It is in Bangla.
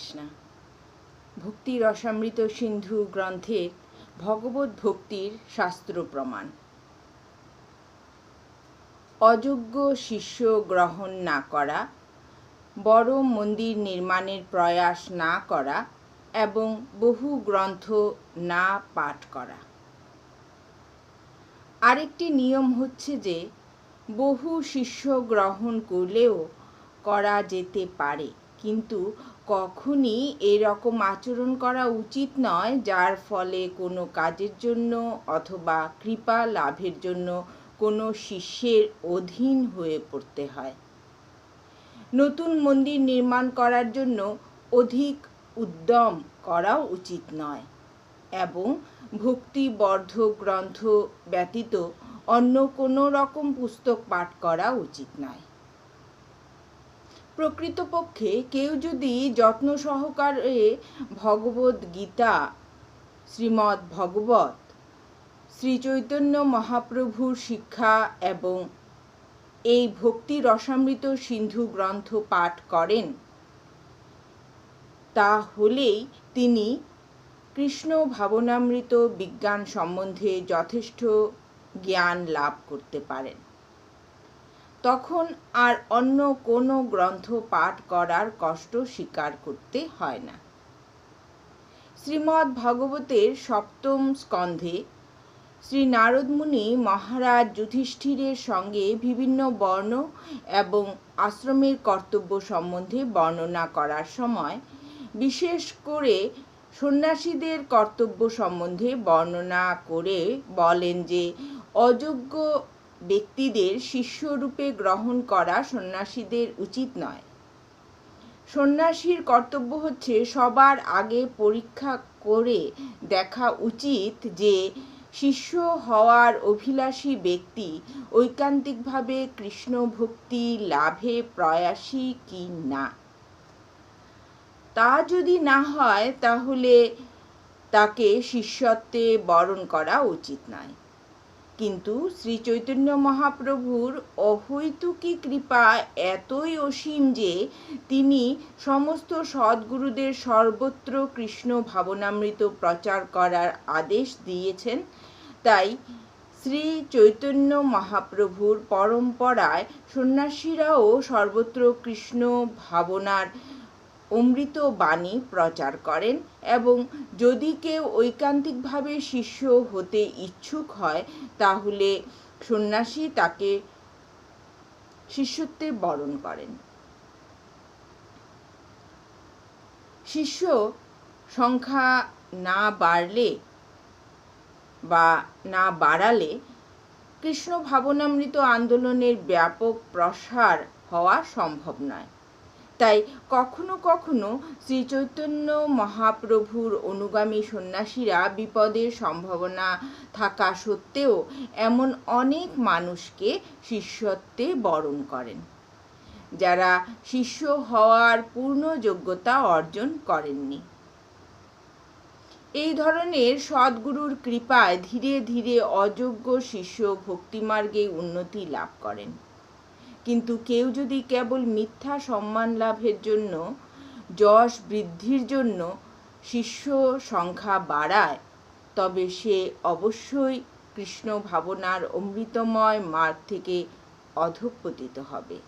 কৃষ্ণা। ভক্তি রসামৃত সিন্ধু গ্রন্থের ভগবত ভক্তির শাস্ত্র প্রমাণ। অযোগ্য শিষ্য গ্রহণ না করা, বড় মন্দির নির্মাণের প্রয়াস না করা এবং বহু গ্রন্থ না পাঠ করা। আরেকটি নিয়ম হচ্ছে যে, বহু শিষ্য গ্রহণ করলেও করা যেতে পারে, কিন্তু কখনই এরকম আচরণ করা উচিত নয় যার ফলে কোনো কাজের জন্য অথবা কৃপা লাভের জন্য কোনো শিষ্যের অধীন হয়ে পড়তে হয়। নতুন মন্দির নির্মাণ করার জন্য অধিক উদ্যম করাও উচিত নয় এবং ভক্তিবর্ধক গ্রন্থ ব্যতীত অন্য কোনো রকম পুস্তক পাঠ করা উচিত নয়। প্রকৃতপক্ষে কেউ যদি যত্ন সহকারে ভগবদ গীতা, শ্রীমদ্ ভগবত, শ্রী চৈতন্য মহাপ্রভুর শিক্ষা এবং এই ভক্তি রসামৃত সিন্ধু গ্রন্থ পাঠ করেন তা হলেই তিনি কৃষ্ণ ভাবনামৃত বিজ্ঞান সম্বন্ধে যথেষ্ট জ্ঞান লাভ করতে পারেন। তখন আর অন্য কোনো গ্রন্থ পাঠ করার কষ্ট স্বীকার করতে হয় না। শ্রীমদ্ ভগবতের সপ্তম স্কন্ধে শ্রী নারদমুনি মহারাজ যুধিষ্ঠিরের সঙ্গে বিভিন্ন বর্ণ এবং আশ্রমের কর্তব্য সম্বন্ধে বর্ণনা করার সময় বিশেষ করে সন্ন্যাসীদের কর্তব্য সম্বন্ধে বর্ণনা করে বলেন যে, অযোগ্য ব্যক্তিদের শিষ্যরূপে গ্রহণ করা সন্ন্যাসীদের উচিত নয়। সন্ন্যাসীর কর্তব্য হচ্ছে সবার আগে পরীক্ষা করে দেখা উচিত যে শিষ্য হওয়ার অভিলাষী ব্যক্তি ঐকান্তিকভাবে কৃষ্ণ ভক্তি লাভে প্রয়াসী কি না? তা যদি না হয়, তাহলে তাকে শিষ্যত্বে বরণ করা উচিত নয়। কিন্তু শ্রী চৈতন্য মহাপ্রভুর অহৈতুকী কৃপা এতই অসীম যে তিনি সমস্ত সদ্গুরুদের সর্বত্র কৃষ্ণ ভাবনামৃত প্রচার করার আদেশ দিয়েছেন। তাই শ্রী চৈতন্য মহাপ্রভুর পরম্পরায় সন্ন্যাসীরাও সর্বত্র কৃষ্ণ ভাবনার অমৃত বাণী প্রচার করেন এবং যদি কেউ ঐকান্তিকভাবে শিষ্য হতে ইচ্ছুক হয়, তাহলে সন্ন্যাসী তাকে শিষ্যত্বে বরণ করেন। শিষ্য সংখ্যা না বাড়লে বা না বাড়ালে কৃষ্ণ ভাবনামৃত আন্দোলনের ব্যাপক প্রসার হওয়া সম্ভব নয়। তাই কখনো কখনো শ্রী চৈতন্য মহাপ্রভুর অনুগামী সন্ন্যাসীরা বিপদের সম্ভাবনা থাকা সত্ত্বেও এমন অনেক মানুষকে শিষ্যত্বে বরণ করেন, যারা শিষ্য হওয়ার পূর্ণ যোগ্যতা অর্জন করেননি। এই ধরনের সদ্গুরুর কৃপায় ধীরে ধীরে অযোগ্য শিষ্য ভক্তিমার্গে উন্নতি লাভ করেন। কিন্তু কেউ যদি কেবল মিথ্যা সম্মান লাভের জন্য, যশ বৃদ্ধির জন্য শিষ্য সংখ্যা বাড়ায়, তবে সে অবশ্যই কৃষ্ণ ভাবনার অমৃতময় মার্গ থেকে অধঃপতিত হবে।